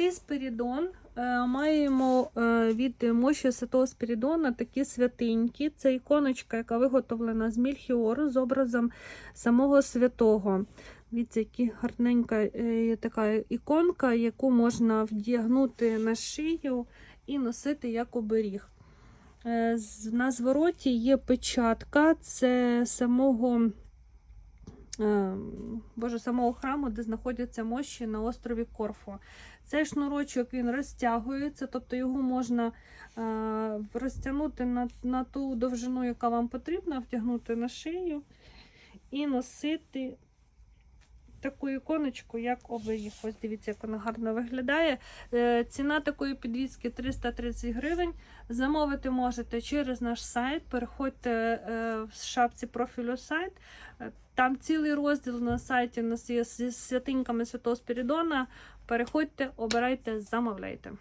Святий Спирідон. Е, Маємо е, від мощі Святого Спирідона такі святиньки. Це іконочка, яка виготовлена з мільхіору з образом самого святого. Дивіться, які гарненька е, така іконка, яку можна вдягнути на шию і носити як оберіг. На звороті є печатка, це самого, Боже, самого храму, де знаходяться мощі на острові Корфу. Цей шнурочок він розтягується, тобто його можна е, розтягнути на, на ту довжину, яка вам потрібна, втягнути на шию і носити таку іконочку, як оберіг. Ось дивіться, як вона гарно виглядає. Е, Ціна такої підвіски 330 гривень. Замовити можете через наш сайт. Переходьте е, в шапці профілю сайт. Е, Там цілий розділ на сайті у нас є зі святинками Святого Спірідона. Переходьте, обирайте, замовляйте.